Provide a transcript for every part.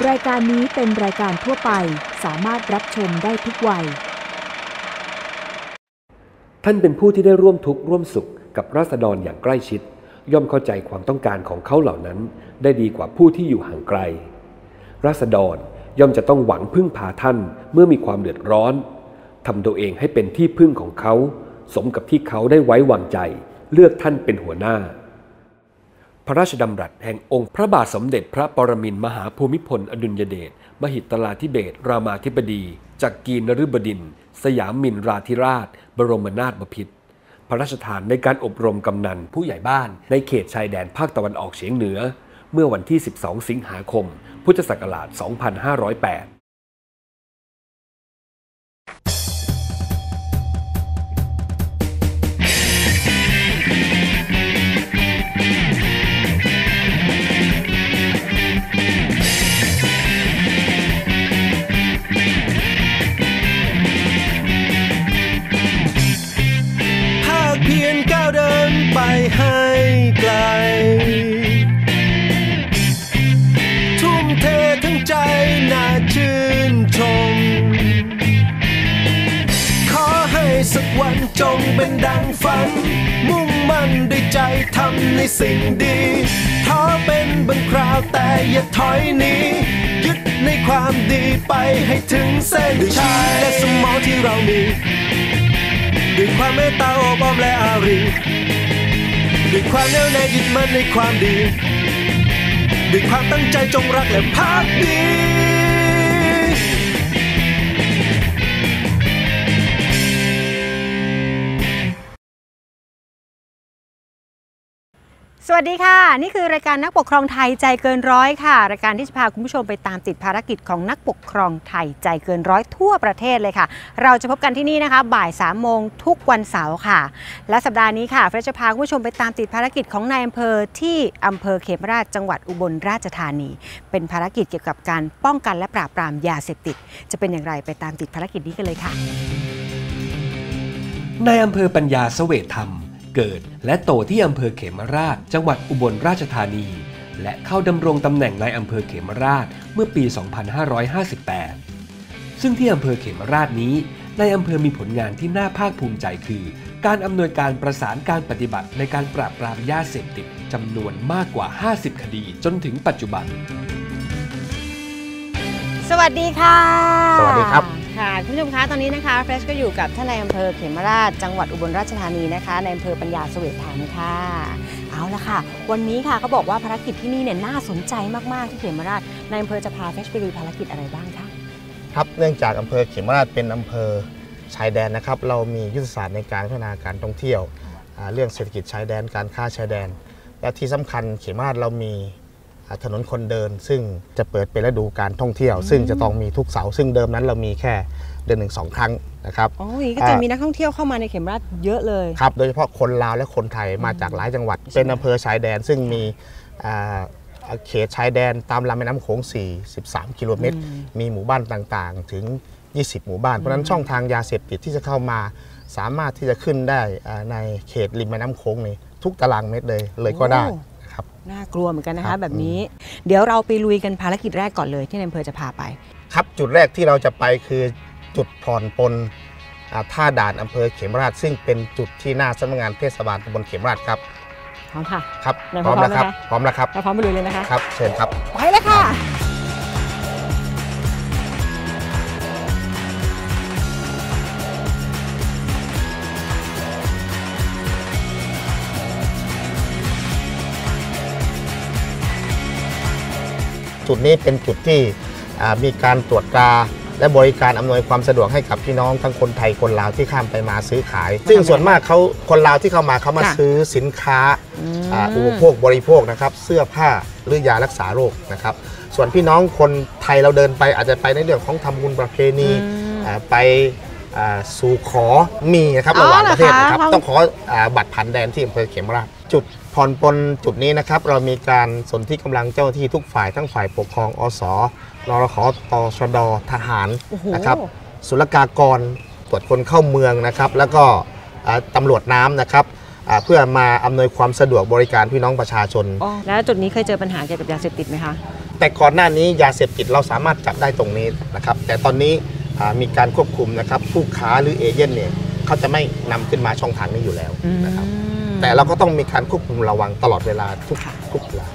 รายการนี้เป็นรายการทั่วไปสามารถรับชมได้ทุกวัย ท่านเป็นผู้ที่ได้ร่วมทุกข์ร่วมสุขกับราษฎรอย่างใกล้ชิด ย่อมเข้าใจความต้องการของเขาเหล่านั้น ได้ดีกว่าผู้ที่อยู่ห่างไกล ราษฎรย่อมจะต้องหวังพึ่งพาท่านเมื่อมีความเดือดร้อนทำตัวเองให้เป็นที่พึ่งของเขา สมกับที่เขาได้ไว้วางใจ เลือกท่านเป็นหัวหน้า พระราชดำรัสแห่งองค์พระบาทสมเด็จพระปรมินทรมหาภูมิพลอดุลยเดชมหิตลาธิเบศรรามาธิบดีจากกีนฤบดิน สยามมินราธิราช บรมนาถบพิตรพระราชทานในการอบรมกำนันผู้ใหญ่บ้าน ในเขตชายแดนภาคตะวันออกเฉียงเหนือ เมื่อวันที่ 12 สิงหาคม พุทธศักราช 2508 จงเป็นดังฝัน มุ่งมั่นด้วยใจทำในสิ่งดีท้อเป็นบางคราวแต่อย่าถอยหนียึดในความดีไปให้ถึงเส้นชัยและสมองที่เรามีด้วยความเมตตาโอบอ้อมและอารีด้วยความแน่วแน่ยึดมั่นในความดีด้วยความตั้งใจจงรักและภักดี สวัสดีค่ะ นี่คือรายการนักปกครองไทยใจเกินร้อยค่ะ รายการที่จะพาคุณผู้ชมไปตามติดภารกิจของนักปกครองไทยใจเกินร้อยทั่วประเทศเลยค่ะ เราจะพบกันที่นี่นะคะ บ่าย3ามโมงทุกวันเสาร์ค่ะ และสัปดาห์นี้ค่ะเฟรชจะพาคุณผู้ชมไปตามติดภารกิจของนายอำเภอที่อำเภอเขมราชจังหวัดอุบลราชธานี เป็นภารกิจเกี่ยวกับการป้องกันและปราบปรามยาเสพติด จะเป็นอย่างไรไปตามติดภารกิจนี้กันเลยค่ะในอำเภอปัญญาเสวตธรรม เกิด และโตที่อำเภอเขมราช จังหวัดอุบลราชธานี และเข้าดำรงตำแหน่งในอำเภอเขมราชเมื่อปี 2558 ซึ่งที่อำเภอเขมราชนี้ในอำเภอมีผลงานที่น่าภาคภูมิใจคือ การอำนวยการประสานการปฏิบัติในการปราบปรามยาเสพติดจำนวนมากกว่า 50 คดีจนถึงปัจจุบัน สวัสดีค่ะ สวัสดีครับ ค่ะคุณผู้ชมคะตอนนี้นะคะเฟรชก็อยู่กับท่านนายอำเภอเขมราชจังหวัดอุบลราชธานีนะคะในอำเภอปัญญาเสวตธรรมค่ะ เอาละค่ะ วันนี้ค่ะเขาบอกว่าภารกิจที่นี่เนี่ยน่าสนใจมาก ๆ ที่เขมราชในอำเภอจะพาเฟรชไปดูภารกิจอะไรบ้างคะครับเนื่องจากอำเภอเขมราชเป็นอำเภอชายแดนนะครับ เรามียุทธศาสตร์ในการพัฒนาการท่องเที่ยว เรื่องเศรษฐกิจชายแดนการค้าชายแดน และที่สำคัญเขมราชเรามี ถนนคนเดิน ซึ่งจะเปิดเป็นฤดูการท่องเที่ยว ซึ่งจะต้องมีทุกเสาร์ซึ่งเดิมนั้นเรามีแค่เดือนหนึ่งสองครั้งนะครับอ๋ออย่างนี้ก็จะมีนักท่องเที่ยวเข้ามาในเขมราชเยอะเลยครับโดยเฉพาะคนลาวและคนไทยมาจากหลายจังหวัด เป็นอำเภอชายแดน ซึ่งมีอ่าเขตชายแดนตามลำแม่น้ำโขง 43 กิโลเมตร มีหมู่บ้านต่างๆ ถึง 20 หมู่บ้าน เพราะฉะนั้นช่องทางยาเสพติดที่จะเข้ามา สามารถที่จะขึ้นได้อ่าในเขตริมแม่น้ำโขงนี่ทุกตารางเมตรเลยเลยก็ได้โอ้ นะครับน่ากลัวเหมือนกันนะครัคะบแบบนี้ เดี๋ยวเราไปลุยกันภารกิจแรกก่อนเลยที่ในอำเภอจะพาไป ครับจุดแรกที่เราจะไปคือจุดผ่อนปลนอ่าท่าด่านอำเภอเขมราช ซึ่งเป็นจุดที่หน้าสำนักงานเทศบาลตำบลเขมราชครับพร้อมค่ะครับไหนพร้อมแล้วครับพร้อมนะคะพร้อมแล้วครับเราพร้อมไปลุยเลยนะคะครับเชิญครับไปเลยค่ะ จุดนี้เป็นจุดที่อ่ามีการตรวจตราและบริการอำนวยความสะดวกให้กับพี่น้องทั้งคนไทยคนลาวที่ข้ามไปมาซื้อขาย ซึ่งส่วนมากเขาคนลาวที่เข้ามาเขามาค่ะซื้อสินค้าอืมอ่าอุปโภคบริโภคนะครับเสื้อผ้าหรือยารักษาโรคนะครับส่วนพี่น้องคนไทยเราเดินไปอาจจะไปในเรื่องของทำบุญประเพณีอืมอ่าไปอ่า สู่ขอมีนะครับอ๋อระหว่างประเทศนะครับเหรอคะต้องขออาบัตรผ่านแดนที่อำเภอเขมราชจุดผ่อนปลนจุดนี้นะครับ เรามีการสนที่กำลังเจ้าหน้าที่ทุกฝ่ายทั้งฝ่ายปกครองอสนรขตชดทหารโอ้โหนะครับศุลกากรตรวจคนเข้าเมืองนะครับ แล้วก็อ่าตำรวจน้ำนะครับอ่าเพื่อมาอำนวยความสะดวกบริการพี่น้องประชาชน แล้วจุดนี้เคยเจอปัญหาเกี่ยวกับยาเสพติดไหมคะ แต่ก่อนหน้านี้ยาเสพติดเราสามารถจับได้ตรงนี้นะครับ แต่ตอนนี้อ่า มีการควบคุมนะครับ ผู้ค้าหรือเอเย่นเนี่ยเขาจะไม่นำขึ้นมาช่องทางนี้อยู่แล้วนะครับ แต่เราก็ต้องมีการควบคุมระวังตลอดเวลาทุกค่ะทุกเวลา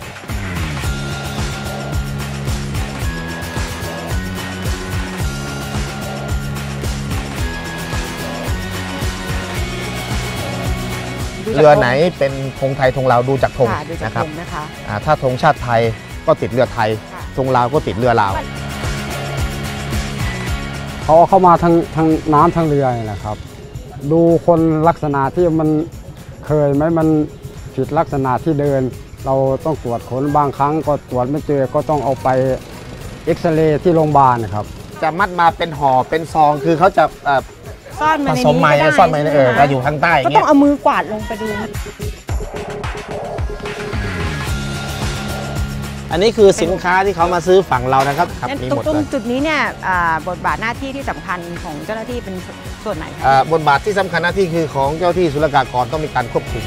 ดูจากเรือไหนเป็นธงไทยธงลาวดูจากธงค่ะดูจากนะครับธงนะคะอ่าถ้าธงชาติไทยก็ติดเรือไทยค่ะธงลาวก็ติดเรือลาว เขาเอาเข้ามาทางทางน้ำทางเรือนี่แหละครับ ดูคนลักษณะที่มันเคยไหมมันผิดลักษณะที่เดิน เราต้องตรวจขนบางครั้งก็ตรวจไม่เจอก็ต้องเอาไปเอ็กซเรย์ที่โรงพยาบาลนะครับ จะมัดมาเป็นห่อเป็นซองคือเขาจะเอ่อซ่อนมาผในสมนี้ไม้ก็ได้ซ่อนไม้ในเออใช่ไหมก็คะอยู่ข้างใต้อก็ย่างต้อเงี้งยเอามือกวาดลงไปดู อันนี้คือสินค้าที่เขามาซื้อฝั่งเรานะครับครับงั้นมีตรหมงดตรเลงยจุดนี้เนี่ยอ่าบทบาทหน้าที่ที่สำคัญของเจ้าหน้าที่เป็นส่วนไหนคะอ่าบทบาทที่สำคัญหน้าที่คือของเจ้าที่ศุลกากรต้องมีการควบคุม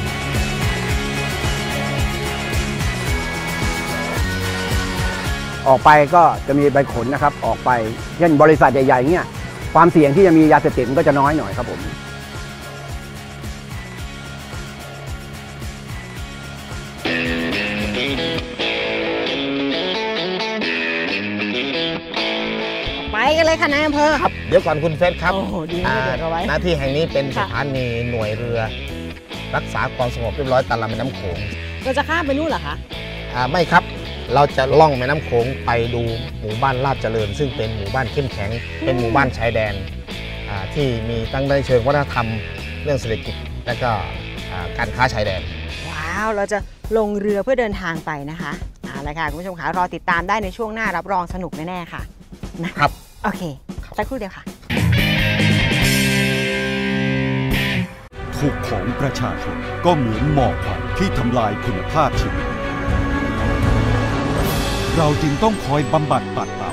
ออกไปก็จะมีใบขนนะครับออกไปเช่นบริษัทใหญ่ๆเนี่ยความเสี่ยงที่จะมียาเสพติดมันก็จะน้อยหน่อยครับผม ค่ะนายอำเภอ ครับเดี๋ยวก่อนคุณเฟสครับโอ้โหดีนะเดี๋ยวเอาไว้ หน้าที่แห่งนี้เป็นสค่ะ ถานีหน่วยเรือ รักษาความสงบเรียบร้อยตามลำแม่น้ำโขงเราจะข้ามไปนู่นเหรอคะ อ่าไม่ครับ เราจะล่องแม่น้ำโขงไปดูหมู่บ้านลาดเจริญ ซึ่งเป็นหมู่บ้านเข้มแข็ง เป็นหมู่บ้านชายแดนอ่าที่มีตั้งในเชิงวัฒนธรรมเรื่องเศรษฐกิจและก็อ่าการค้าชายแดน ว้าว เราจะลงเรือเพื่อเดินทางไปนะคะเอาละค่ะ คุณผู้ชมคะรอติดตามได้ในช่วงหน้ารับรองสนุกแน่ ๆ ค่ะนะครับ โอเค สักครู่เดียวค่ะ ทุกข์ของประชาชนก็เหมือนหมอกควันที่ทำลายคุณภาพชีวิต เราจึงต้องคอยบำบัดปัดเป่า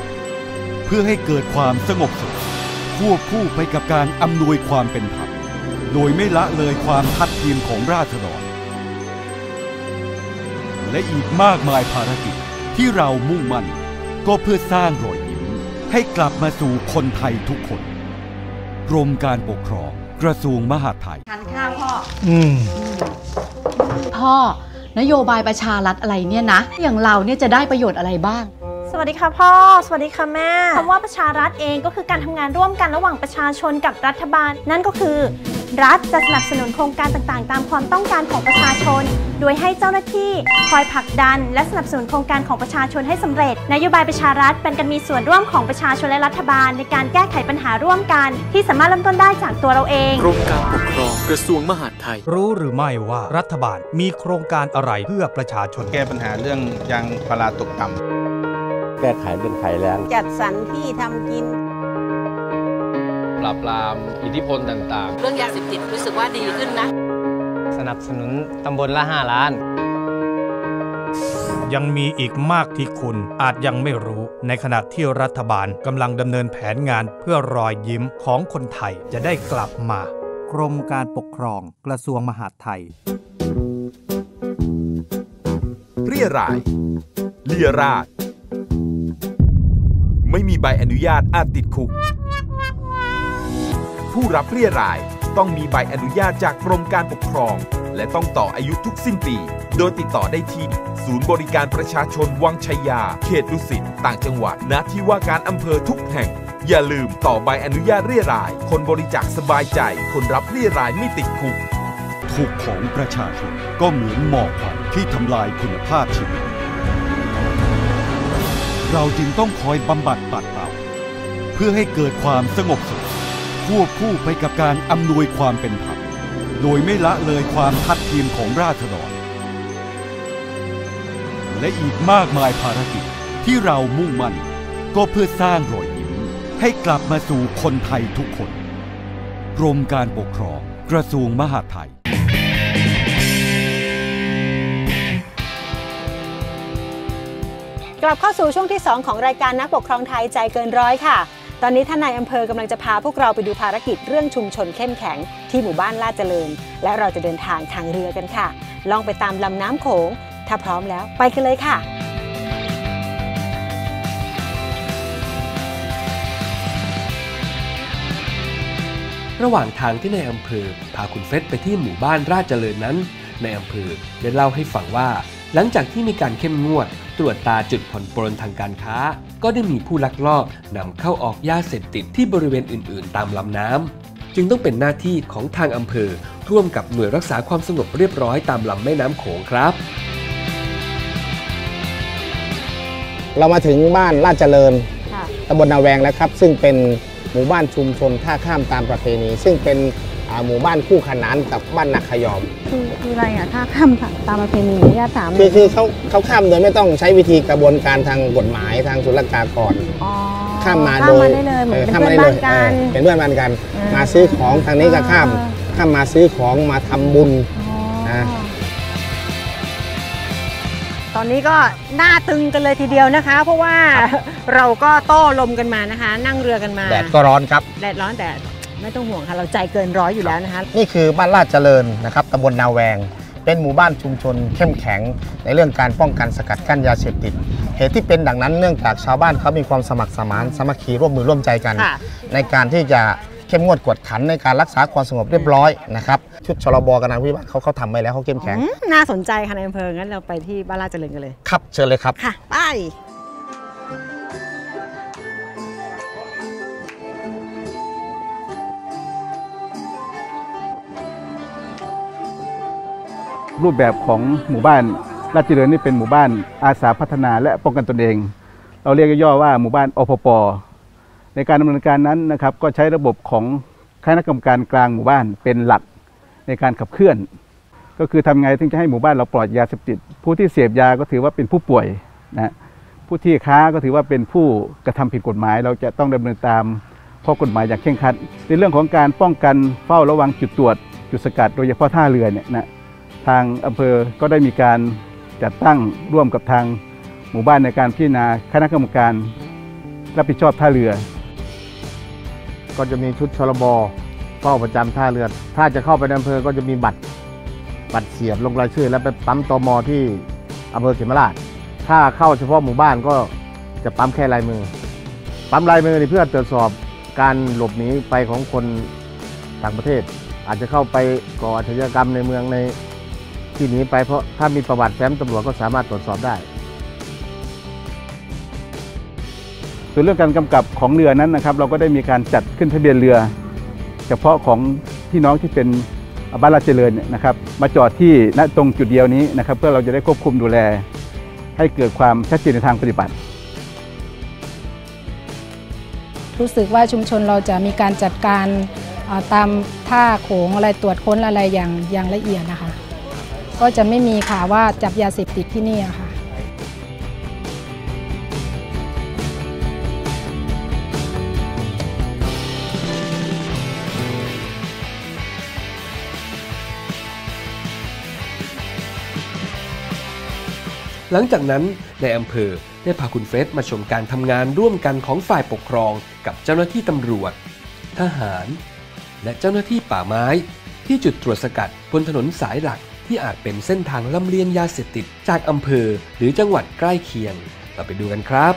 เพื่อให้เกิดความสงบสุขควบคู่ไปกับการอำนวยความเป็นธรรมโดยไม่ละเลยความทัดเทียมของราษฎร และอีกมากมายภารกิจที่เรามุ่งมั่นก็เพื่อสร้างรอย ให้กลับมาสู่คนไทยทุกคน กรมการปกครองกระทรวงมหาดไทย ทานข้าวพ่อพ่อนโยบายประชารัฐอะไรเนี่ยนะ อย่างเราเนี่ยจะได้ประโยชน์อะไรบ้างส วัสดีค่ะพ่อ สวัสดีค่ะแม่คำว่าประชารัฐเองก็คือการทำงานร่วมกันระหว่างประชาชนกับรัฐบาล นั่นก็คือ รัฐจะสนับสนุนโครงการต่างๆ ตามความต้องการของประชาชน โดยให้เจ้าหน้าที่คอยผลักดัน และสนับสนุนโครงการของประชาชนให้สำเร็จ นโยบายประชารัฐเป็นการมีส่วนร่วมของประชาชนและรัฐบาล ในการแก้ไขปัญหาร่วมกัน ที่สามารถเริ่มต้นได้จากตัวเราเองกรมการปกครองกระทรวงมหาดไทย รู้หรือไม่ว่ารัฐบาลมีโครงการอะไรเพื่อประชาชน แก้ปัญหาเรื่องยางพาราตกต่ำ แก้ไขเรื่องภัยแล้ง จัดสรรที่ทำกิน ปราบปรามอิทธิพลต่างๆ เรื่องยาเสพติดรู้สึกว่าดีขึ้นนะ สนับสนุนตำบลละ 5 ล้าน ยังมีอีกมากที่คุณอาจยังไม่รู้ ในขณะที่รัฐบาลกำลังดำเนินแผนงานเพื่อรอยยิ้มของคนไทยจะได้กลับมา กรมการปกครองกระทรวงมหาดไทย เรียรายเลียราด ไม่มีใบอนุญาตอาจติดคุก ผู้รับเรียรายต้องมีใบอนุญาตจากกรมการปกครอง และต้องต่ออายุทุกสิ้นปี โดยติดต่อได้ที่ ศูนย์บริการประชาชนวังชัยยา เขตดุสิตต่างจังหวัดณที่ว่าการอำเภอทุกแห่ง อย่าลืมต่อใบอนุญาตเรียราย คนบริจาคสบายใจ คนรับเรียรายไม่ติดคุกทุกข์ของประชาชนก็เหมือนหมอกควันที่ทำลายคุณภาพชีวิต เราจึงต้องคอยบำบัดปัดเป่า เพื่อให้เกิดความสงบสุขควบคู่ไปกับการอำนวยความเป็นธรรมโดยไม่ละเลยความทัดเทียมของราษฎร และอีกมากมายภารกิจที่เรามุ่งมั่น ก็เพื่อสร้างรอยยิ้มให้กลับมาสู่คนไทยทุกคน กรมการปกครองกระทรวงมหาดไทย ลับเข้าสู่ช่วงที่ 2 ของรายการนักปกครองไทยใจเกินร้อยค่ะ ตอนนี้ท่านนายอำเภอกำลังจะพาพวกเราไปดูภารกิจเรื่องชุมชนเข้มแข็งที่หมู่บ้านลาดเจริญ และเราจะเดินทางทางเรือกันค่ะ ลองไปตามลำน้ำโขง ถ้าพร้อมแล้วไปกันเลยค่ะระหว่างทางที่ในอำเภอพาคุณเฟสไปที่หมู่บ้านราชเจริญนั้น ในอำเภอได้เล่าให้ฟังว่า หลังจากที่มีการเข้มงวด ตรวจตาจุดผ่อนปลนทางการค้า ก็ได้มีผู้ลักลอบนำเข้าออกยาเสพติดที่บริเวณอื่น ๆ ตามลำน้ำจึงต้องเป็นหน้าที่ของทางอำเภอ ร่วมกับหน่วยรักษาความสงบเรียบร้อยตามลำแม่น้ำโขงครับ เรามาถึงบ้านลาดเจริญตำบลนาแวงแล้วครับ ซึ่งเป็นหมู่บ้านชุมชนท่าข้ามตามประเพณี ซึ่งเป็นอ่า หมู่บ้านคู่ขนานกับบ้านนาขยอม คือคืออะไรอะถ้าข้ามตามประเพณีญาติถามคือคือเขาเขาข้ามโดยไม่ต้องใช้วิธีกระบวนการทางกฎหมายทางศุลกากรข้ามมาโดยข้ามมาได้เลยเหมือนออเป็นข้ามมาได้เพื่เลอนยบ้านกันเออเป็นเพื่อนบ้านกัน มาซื้อของทางนี้ก็ข้ามข้ามมาซื้อของมาทำบุญนะตอนนี้ก็หน้าตึงกันเลยทีเดียวนะคะ เพราะว่าเราก็โต้ลมกันมานะคะ นั่งเรือกันมาแดดก็ร้อนครับแดดร้อนแต่ ไม่ต้องห่วงค่ะ เราใจเกินร้อยอยู่แล้วนะคะนี่คือบ้านลาดเจริญนะครับตำบลนาแวง เป็นหมู่บ้านชุมชน เข้มแข็ง ในเรื่องการป้องกันสกัดกั้นยาเสพติด เหตุที่เป็นดังนั้นเนื่องจากชาวบ้านเขามีความสมัครสมานสามัคคีร่วมมือร่วมใจกัน ค่ะ ในการที่จะเข้มงวดกวดขันในการรักษาความสงบเรียบร้อยนะครับชุดชลบกำนันวิวัฒน์เขาเขาทำไว้แล้วเขาเข้มแข็งอืมน่าสนใจค่ะในอำเภองั้นเราไปที่บ้านลาดเจริญกันเลย ครับเชิญเลยครับ ค่ะ ไป รูปแบบของหมู่บ้านราชเจริญนี่เป็นหมู่บ้านอาสาพัฒนาและป้องกันตนเอง เราเรียกย่อว่าหมู่บ้านอพปในการดำเนินการนั้นนะครับก็ใช้ระบบของคณะกรรมการกลางหมู่บ้านเป็นหลักในการขับเคลื่อน ก็คือทำไงถึงจะให้หมู่บ้านเราปลอดยาเสพติด ผู้ที่เสพยาก็ถือว่าเป็นผู้ป่วยนะผู้ที่ค้าก็ถือว่าเป็นผู้กระทำผิดกฎหมาย เราจะต้องดำเนินตามข้อกฎหมายอย่างเคร่งครัด ในเรื่องของการป้องกันเฝ้าระวังจุดตรวจจุดสกัดโดยเฉพาะท่าเรือเนี่ยนะ ทางอำเภอก็ได้มีการจัดตั้งร่วมกับทางหมู่บ้านในการพิจารณาคณะกรรมการ รับผิดชอบท่าเรือ ก็จะมีชุดชลบเฝ้าประจำท่าเรือ ถ้าจะเข้าไปในอำเภอก็จะมีบัตรบัตรเสียบลงรายชื่อ แล้วไปปั๊มตมที่อำเภอเขมราช ถ้าเข้าเฉพาะหมู่บ้านก็จะปั๊มแค่ลายมือ ปั๊มลายมือเพื่อตรวจสอบการหลบหนีไปของคนต่างประเทศ อาจจะเข้าไปก่ออาชญากรรมในเมืองใน ที่หนีไปเพราะถ้ามีประวัติแฟ้มตำรวจก็สามารถตรวจสอบได้ ส่วนเรื่องการกำกับของเรือนั้นนะครับ เราก็ได้มีการจัดขึ้นทะเบียนเรือ เฉพาะของพี่น้องที่เป็นบ้านราชเจริญเนี่ยนะครับ มาจอดที่ณตรงจุดเดียวนี้นะครับ เพื่อเราจะได้ควบคุมดูแล ให้เกิดความชัดเจนในทางปฏิบัติรู้สึกว่าชุมชนเราจะมีการจัดการเอ่อตามท่าโขงอะไรตรวจค้นอะไรอย่างอย่างละเอียดนะคะ ก็จะไม่มีข่าวว่าจับยาเสพติดที่นี่ค่ะหลังจากนั้นในอำเภอได้พาคุณเฟสมาชมการทำงานร่วมกันของฝ่ายปกครองกับเจ้าหน้าที่ตำรวจ ทหาร และเจ้าหน้าที่ป่าไม้ ที่จุดตรวจสกัดบนถนนสายหลัก ที่อาจเป็นเส้นทางลำเลียงยาเสพติดจากอำเภอ หรือจังหวัดใกล้เคียง เราไปดูกันครับ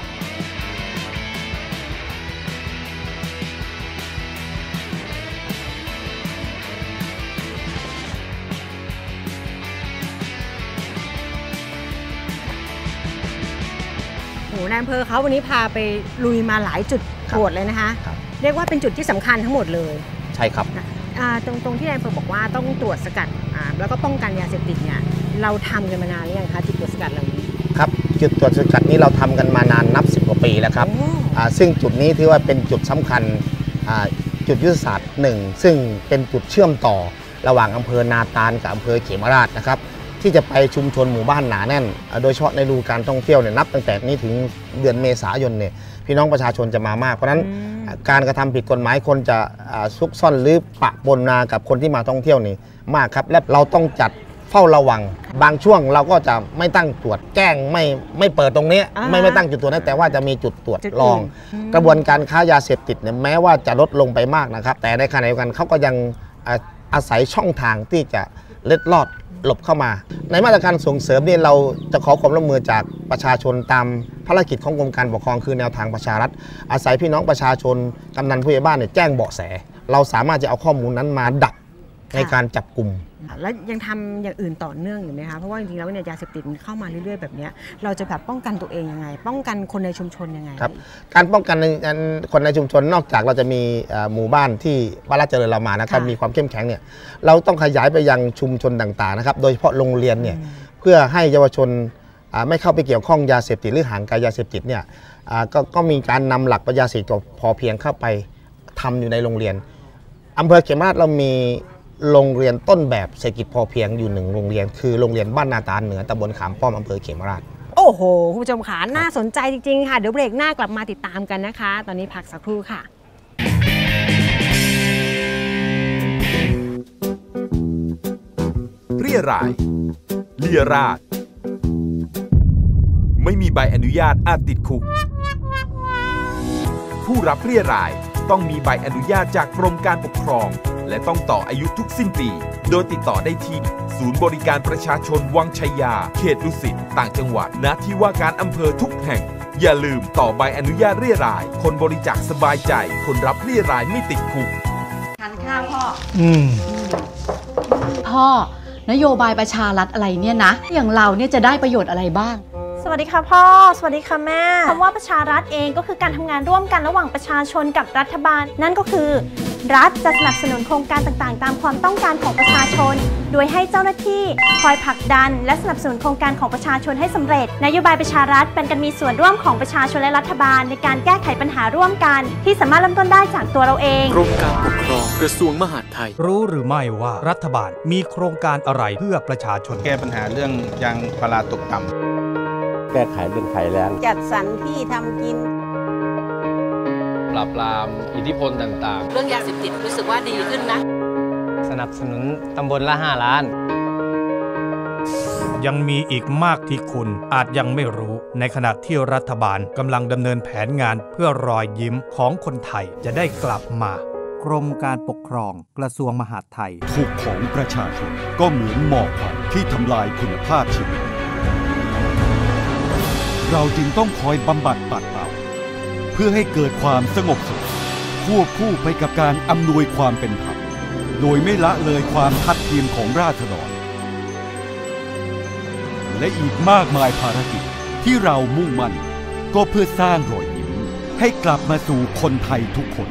โหนายอำเภอเขาวันนี้พาไปลุยมาหลายจุดตรวจเลยนะคะ เรียกว่าเป็นจุดที่สำคัญทั้งหมดเลย ใช่ครับอ่า ตรงตรงที่นายอำเภอบอกว่าต้องตรวจสกัดอ่าแล้วก็ป้องกันยาเสพติดเนี่ยเราทำกันมานานหรือยังคะจุดตรวจสกัดเหล่านี้ครับจุดตรวจสกัดนี้เราทำกันมานานนับ 10 กว่าปีแล้วครับอ่าซึ่งจุดนี้ถือว่าเป็นจุดสำคัญอ่าจุดยุทธศาสตร์หนึ่งซึ่งเป็นจุดเชื่อมต่อระหว่างอำเภอนาตาลกับอำเภอเขมราชนะครับที่จะไปชุมชนหมู่บ้านหนาแน่นอ่าโดยเฉพาะในฤดูการท่องเที่ยวเนี่ยนับตั้งแต่นี้ถึงเดือนเมษายนเนี่ยพี่น้องประชาชนจะมามาก เพราะฉะนั้นอ่า การกระทำผิดกฎหมายคนจะอ่าซุกซ่อนหรือปะปนนากับคนที่มาท่องเที่ยวนี่มากครับ และเราต้องจัดเฝ้าระวัง บางช่วงเราก็จะไม่ตั้งตรวจแจ้งไม่ไม่เปิดตรงนี้อ่าไม่ไม่ตั้งจุดตรวจนะแต่ว่าจะมีจุดตรวจจุดรองอืมกระบวนการค้ายาเสพติดเนี่ยแม้ว่าจะลดลงไปมากนะครับ แต่ในขณะเดียวกันเขาก็ยังอ่าอาศัยช่องทางที่จะเล็ดลอด หลบเข้ามา ในมาตรการส่งเสริมเนี่ยเราจะขอความร่วมมือจากประชาชนตามภารกิจของกรมการปกครองคือแนวทางประชารัฐ อาศัยพี่น้องประชาชนกำนันผู้ใหญ่บ้านเนี่ยแจ้งเบาะแส เราสามารถจะเอาข้อมูลนั้นมาดัก ในการจับกลุ่ม แล้วยังทำอย่างอื่นต่อเนื่องอยู่ไหมคะ เพราะว่าจริงๆแล้วเนี่ยยาเสพติดมันเข้ามาเรื่อยๆแบบเนี้ยเราจะแบบป้องกันตัวเองยังไง ป้องกันคนในชุมชนยังไงครับการป้องกันในในคนในชุมชนนอกจากเราจะมีเอ่อหมู่บ้านที่บ้านราชเจริญเรามานะครับค่ะมีความเข้มแข็งเนี่ยเราต้องขยายไปยังชุมชนต่างๆนะครับโดยเฉพาะโรงเรียนเนี่ยเพื่อให้เยาวชนอ่าไม่เข้าไปเกี่ยวข้องยาเสพติดหรือห่างไกลยาเสพติดเนี่ยอ่าก็ก็มีการนำหลักปรัชญาเศรษฐกิจพอเพียงเข้าไปทำอยู่ในโรงเรียนอำเภอเขมราชเรามี โรงเรียนต้นแบบเศรษฐกิจพอเพียงอยู่หนึ่งโรงเรียน คือโรงเรียนบ้านนาตาลเหนือตำบลขามป้อมอำเภอเขมราช โอ้โห คุณผู้ชมขาน่าสนใจจริง ๆ ค่ะ เดี๋ยวเบรกหน้ากลับมาติดตามกันนะคะ ตอนนี้พักสักครู่ค่ะ เรียรายเลียราดไม่มีใบอนุญาตอาจติดคุก ผู้รับเรียรายต้องมีใบอนุญาตจากกรมการปกครอง และต้องต่ออายุทุกสิ้นปี โดยติดต่อได้ที่ ศูนย์บริการประชาชนวังชัยยา เขตดุสิตต่างจังหวัดณที่ว่าการอำเภอทุกแห่ง อย่าลืมต่อใบอนุญาตเรียราย คนบริจาคสบายใจ คนรับเรียรายไม่ติดคุกทานข้าวพ่อ อืมพ่อนโยบายประชารัฐอะไรเนี่ยนะ อย่างเราเนี่ยจะได้ประโยชน์อะไรบ้าง สวัสดีค่ะพ่อ สวัสดีค่ะแม่คำว่าประชารัฐเองก็คือการทำงานร่วมกันระหว่างประชาชนกับรัฐบาล นั่นก็คือ รัฐจะสนับสนุนโครงการต่างๆ ตามความต้องการของประชาชน โดยให้เจ้าหน้าที่คอยผลักดัน และสนับสนุนโครงการของประชาชนให้สำเร็จ นโยบายประชารัฐเป็นการมีส่วนร่วมของประชาชนและรัฐบาล ในการแก้ไขปัญหาร่วมกัน ที่สามารถเริ่มต้นได้จากตัวเราเองกรมการปกครองกระทรวงมหาดไทย รู้หรือไม่ว่ารัฐบาลมีโครงการอะไรเพื่อประชาชน แก้ปัญหาเรื่องยางพาราตกต่ำแก้ไขเรื่องภัยแล้งจัดสรรที่ทำกิน ปราบปรามอิทธิพลต่างๆ เรื่องยาเสพติดรู้สึกว่าดีขึ้นนะ สนับสนุนตำบลละ 5 ล้าน ยังมีอีกมากที่คุณอาจยังไม่รู้ ในขณะที่รัฐบาลกำลังดำเนินแผนงานเพื่อรอยยิ้มของคนไทยจะได้กลับมากรมการปกครองกระทรวงมหาดไทยทุกข์ของประชาชนก็เหมือนหมอกควันที่ทำลายคุณภาพชีวิต เราจึงต้องคอยบำบัดปัดเป่าเพื่อให้เกิดความสงบสุขควบคู่ไปกับการอำนวยความเป็นธรรมโดยไม่ละเลยความทัดเทียมของราษฎร และอีกมากมายภารกิจที่เรามุ่งมั่น ก็เพื่อสร้างรอยยิ้มให้กลับมาสู่คนไทยทุกคน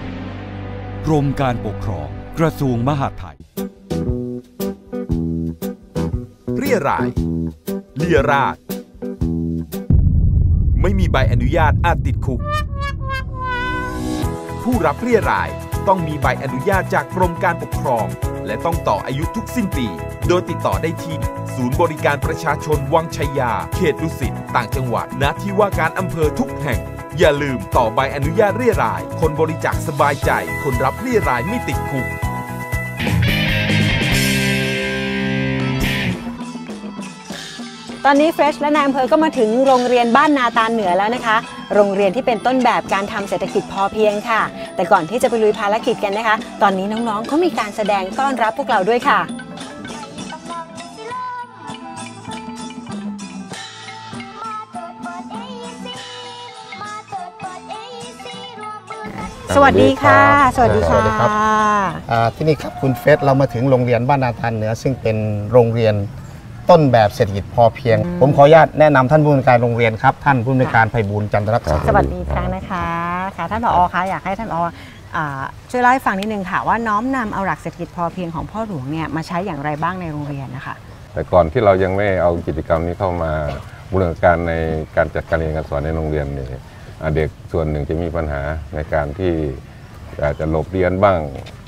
กรมการปกครองกระทรวงมหาดไทย เรียรายเลียราดไม่มีใบอนุญาตอาจติดคุก ผู้รับเรียราย ต้องมีใบอนุญาตจากกรมการปกครอง และต้องต่ออายุทุกสิ้นปี โดยติดต่อได้ที่ ศูนย์บริการประชาชนวังชัยยา เขตดุสิตต่างจังหวัดณที่ว่าการอำเภอทุกแห่ง อย่าลืมต่อใบอนุญาตเรียราย คนบริจาคสบายใจ คนรับเรียรายไม่ติดคุกตอนนี้เฟรชและนายอำเภอก็มาถึงโรงเรียนบ้านนาตาลเหนือแล้วนะคะ โรงเรียนที่เป็นต้นแบบการทำเศรษฐกิจพอเพียงค่ะ แต่ก่อนที่จะไปลุยภารกิจกันนะคะ ตอนนี้น้องๆเขามีการแสดงต้อนรับพวกเราด้วยค่ะสวัสดีค่ะ สวัสดีค่ะอ่าที่นี่ครับคุณเฟสเรามาถึงโรงเรียนบ้านนาทานเหนือซึ่งเป็นโรงเรียน ต้นแบบเศรษฐกิจพอเพียง ผมขออนุญาตแนะนำท่านผู้อำนวยการโรงเรียนครับ ท่านผู้อำนวยการไพบูลย์จันทรรักษา สวัสดีอีกครั้งนะคะค่ะท่านผอคะอยากให้ท่านผออ่าช่วยเล่าให้ฟังนิดนึงค่ะว่าน้อมนำเอาหลักเศรษฐกิจพอเพียงของพ่อหลวงเนี่ยมาใช้อย่างไรบ้างในโรงเรียนนะคะแต่ก่อนที่เรายังไม่เอากิจกรรมนี้เข้ามาบูรณาการในการจัดการเรียนการสอนในโรงเรียนเนี่ยอ่าเด็กส่วนหนึ่งจะมีปัญหาในการที่ อาจจะหลบเรียนบ้าง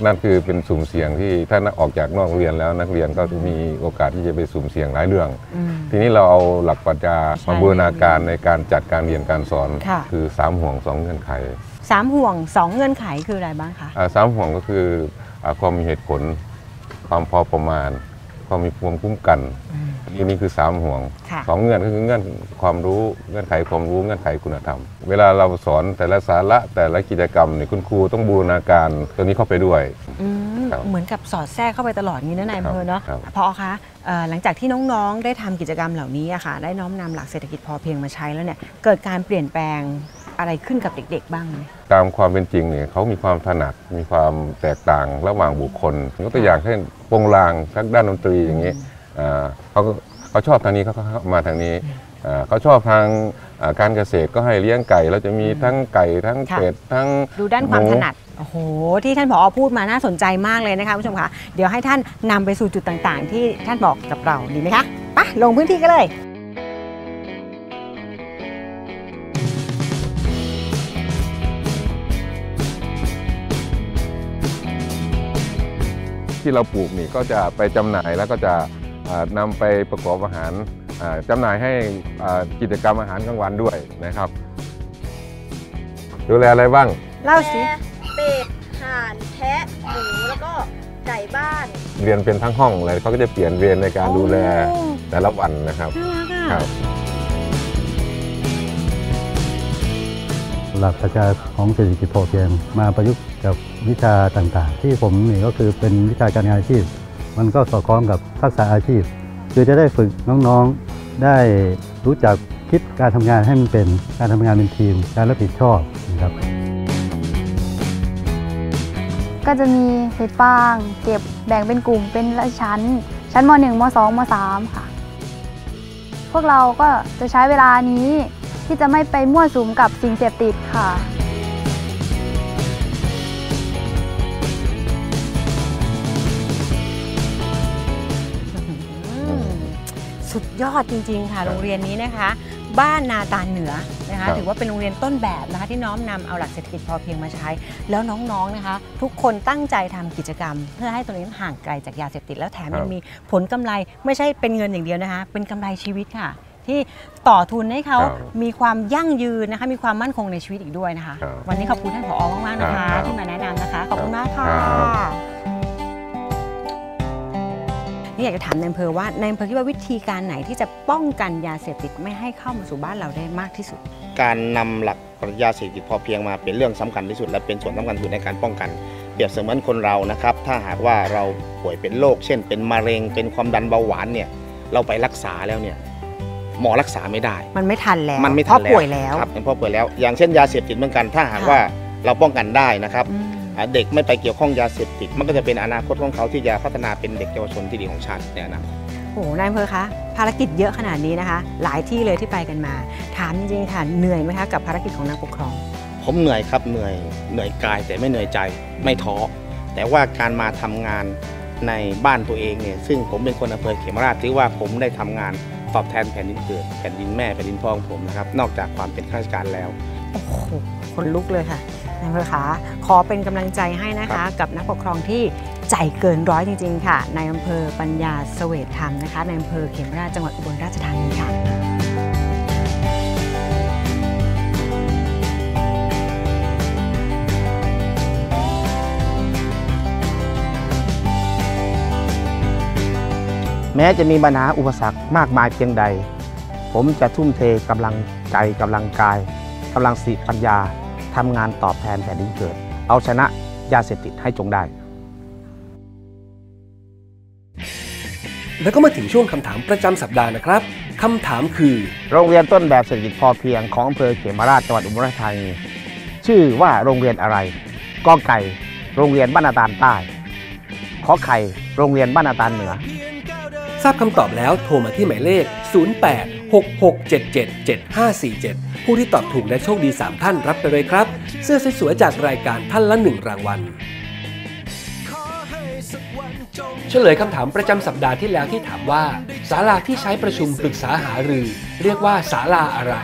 นั่นคือเป็นสุ่มเสี่ยงที่ถ้านักออกจากนอกโรงเรียนแล้วนักเรียนก็มีโอกาสที่จะไปสุ่มเสี่ยงหลายเรื่องอืมทีนี้เราเอาหลักปรัชญาใช่มาบูรณาการในการจัดการเรียนการสอนค่ะคือสามห่วงสองเงื่อนไขสามห่วงสองเงื่อนไขคืออะไรบ้างคะอ่าสามห่วงก็คืออาความมีเหตุผล ความพอประมาณ ความมีภูมิคุ้มกันนี่นี่คือสามห่วงค่ะสองเงื่อนก็คือเงื่อนความรู้เงื่อนไขความรู้เงื่อนไขคุณธรรม เวลาเราสอนแต่ละสาระแต่ละกิจกรรมเนี่ยคุณครูต้องบูรณาการตัวนี้เข้าไปด้วยอืมครับเหมือนกับสอดแทรกเข้าไปตลอดอย่างนี้นะนายอำเภอเนาะครับพอคะเอ่อหลังจากที่น้องๆ ได้ทำกิจกรรมเหล่านี้อะค่ะได้น้อมนำหลักเศรษฐกิจพอเพียงมาใช้แล้วเนี่ยเกิดการเปลี่ยนแปลงอะไรขึ้นกับเด็ก ๆ บ้างไหม ตามความเป็นจริงเนี่ยเขามีความถนัดมีความแตกต่างระหว่างบุคคลยกตัวอย่างเช่นวงรางทางด้านดนตรีอย่างนี้อ่าเขาก็เขาชอบทางนี้เขาก็เข้ามาทางนี้อ่าเขาชอบทางอ่าการเกษตรก็ให้เลี้ยงไก่เราจะมีทั้งไก่ทั้งค่ะเป็ดทั้งดูด้านความหถนัดโอ้โหที่ท่านผอพูดมาน่าสนใจมากเลยนะคะคุณผู้ชมคะเดี๋ยวให้ท่านนำไปสู่จุดต่างๆ ที่ท่านบอกกับเราดีไหมคะไปะลงพื้นที่กันเลย ที่เราปลูกนี่ก็จะไปจำหน่ายแล้วก็จะอ่านำไปประกอบอาหารอ่าจำหน่ายให้อ่ากิจกรรมอาหารกลางวันด้วยนะครับ ดูแลอะไรบ้างเล่าสิเป็ดห่านแพะหมูแล้วก็ไก่บ้าน เรียนเป็นทั้งห้องเลยเขาก็จะเปลี่ยนเวรในการดูแลแต่ละวันนะครับครับหลักปรัชญาของเศรษฐกิจพอเพียงมาประยุกต์กับ วิชาต่างๆ ที่ผมนี่ก็คือเป็นวิชาการงานอาชีพ มันก็สอดคล้องกับทักษะอาชีพ คือจะได้ฝึกน้องๆได้รู้จักคิดการทำงานให้มันเป็นการทำงานเป็นทีม การรับผิดชอบนะครับก็จะมีเห็ดฟางเก็บแบ่งเป็นกลุ่มเป็นละชั้น ชั้นม .1 ม .2 ม .3 ค่ะ พวกเราก็จะใช้เวลานี้ที่จะไม่ไปมั่วสุมกับสิ่งเสพติดค่ะ สุดยอดจริง ๆ ค่ะโรงเรียนนี้นะคะ บ้านนาตาลเหนือนะคะครับถือว่าเป็นโรงเรียนต้นแบบนะคะที่น้อมนำเอาหลักเศรษฐกิจพอเพียงมาใช้ แล้วน้องๆนะคะ ทุกคนตั้งใจทำกิจกรรม เพื่อให้ตัวเองห่างไกลจากยาเสพติดแล้วแถมยังมีผลกำไรไม่ใช่เป็นเงินอย่างเดียวนะคะ เป็นกำไรชีวิตค่ะ ที่ต่อทุนให้เขาครับมีความยั่งยืนนะคะ มีความมั่นคงในชีวิตอีกด้วยนะคะครับวันนี้ขอบคุณท่านผอมากๆนะคะครับที่มาแนะนำนะคะขอบคุณมากค่ะ ครับนี่อยากจะถามในอำเภอว่าในอำเภอคิดว่าวิธีการไหนที่จะป้องกันยาเสพติดไม่ให้เข้ามาสู่บ้านเราได้มากที่สุด การนำหลักปรัชญาเศรษฐกิจพอเพียงมาเป็นเรื่องสำคัญที่สุด และเป็นส่วนสำคัญที่สุดในการป้องกัน เปรียบเสมือนคนเรานะครับ ถ้าหากว่าเราป่วยเป็นโรคเช่น เป็นมะเร็งเป็นความดันเบาหวานเนี่ยเราไปรักษาแล้วเนี่ยหมอรักษาไม่ได้ มันไม่ทันแล้วมันไม่เพทันราะป่วยแล้วครับเป็นเพราะป่วยแล้ว อย่างเช่นยาเสพติดเหมือนกันถ้าหากค่ะว่าเราป้องกันได้นะครับอืมอ่า เด็กไม่ไปเกี่ยวข้องยาเสพติด มันก็จะเป็นอนาคตของเขาที่จะพัฒนาเป็นเด็กเยาวชนที่ดีของชาติในอนาคตโอ้โหนายอำเภอคะภารกิจเยอะขนาดนี้นะคะ หลายที่เลยที่ไปกันมา ถามจริงๆค่ะเหนื่อยไหมคะกับภารกิจของนักปกครอง ผมเหนื่อยครับเหนื่อยเหนื่อยกายแต่ไม่เหนื่อยใจไม่ท้อแต่ว่าการมาทำงานในบ้านตัวเองเนี่ยซึ่งผมเป็นคนอำเภอเขมราชถือว่าผมได้ทำงานตอบแทนแผ่นดินเกิดแผ่นดินแม่แผ่นดินพ่อของผมนะครับนอกจากความเป็นข้าราชการแล้วโอ้โหคนลุกเลยค่ะ นายอำเภอคะขอเป็นกำลังใจให้นะคะ กับนักปกครองที่ใจเกินร้อยจริง ๆ ค่ะ ในอำเภอปัญญาเสวตธรรมนะคะในอำเภอเขมราชจังหวัดอุบลราชธานีค่ะแม้จะมีปัญหาอุปสรรคมากมายเพียงใด ผมจะทุ่มเทกำลังใจกำลังกายกำลังสติปัญญา ทำงานตอบแทนแผ่นดินเกิด เอาชนะยาเสพติดให้จงได้ แล้วก็มาถึงช่วงคำถามประจำสัปดาห์นะครับคำถามคือ โรงเรียนต้นแบบเศรษฐกิจพอเพียงของอำเภอเขมราชจังหวัดอุบลราชธานีชื่อว่าโรงเรียนอะไรกอไก่ โรงเรียนบ้านนาตาลใต้ขอไข่ โรงเรียนบ้านนาตาลเหนือ ทราบคำตอบแล้วโทรมาที่หมายเลข 66777547 ผู้ที่ตอบถูกและโชคดี 3 ท่านรับไปเลยครับ เสื้อสวยๆจากรายการท่านละ 1 รางวัลเฉลยคำถามประจำสัปดาห์ที่แล้วที่ถามว่าศาลาที่ใช้ประชุมปรึกษาหารือ เรียกว่าศาลาอะไร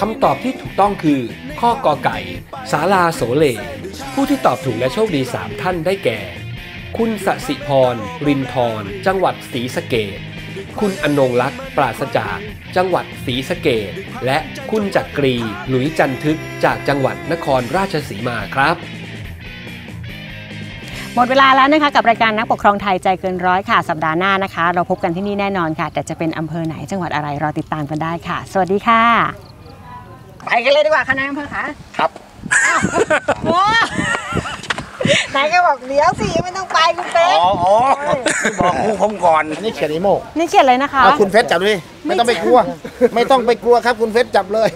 คำตอบที่ถูกต้องคือ ข้อกอไก่ศาลาโสเล ผู้ที่ตอบถูกและโชคดี 3 ท่านได้แก่ คุณสสิพร รินทรจังหวัดศรีสะเกด คุณอนงลักษณ์ปราศจาก จังหวัดศรีสะเกดและคุณจักรี หลุยจันทึก จากจังหวัดนครราชสีมาครับ หมดเวลาแล้วนะคะกับรายการนักปกครองไทยใจเกินร้อยค่ะ สัปดาห์หน้านะคะ เราพบกันที่นี่แน่นอนค่ะ แต่จะเป็นอำเภอไหนจังหวัดอะไรรอติดตามกันได้ค่ะ สวัสดีค่ะ ไปกันเลยดีกว่าค่ะนายอำเภอคะครับ โอ้ ไหนแกบอกเดี๋ยวสิยังไม่ต้องไปคุณเป๊กอ๋ออ๋อบอกครูผมก่อนอันนี้เขียนอีโมกนี่เขียนอะไรนะคะ เอาคุณเฟสจับเลยไม่ต้องไปกลัว ไม่ต้องไปกลัวครับ คุณเฟสจับเลย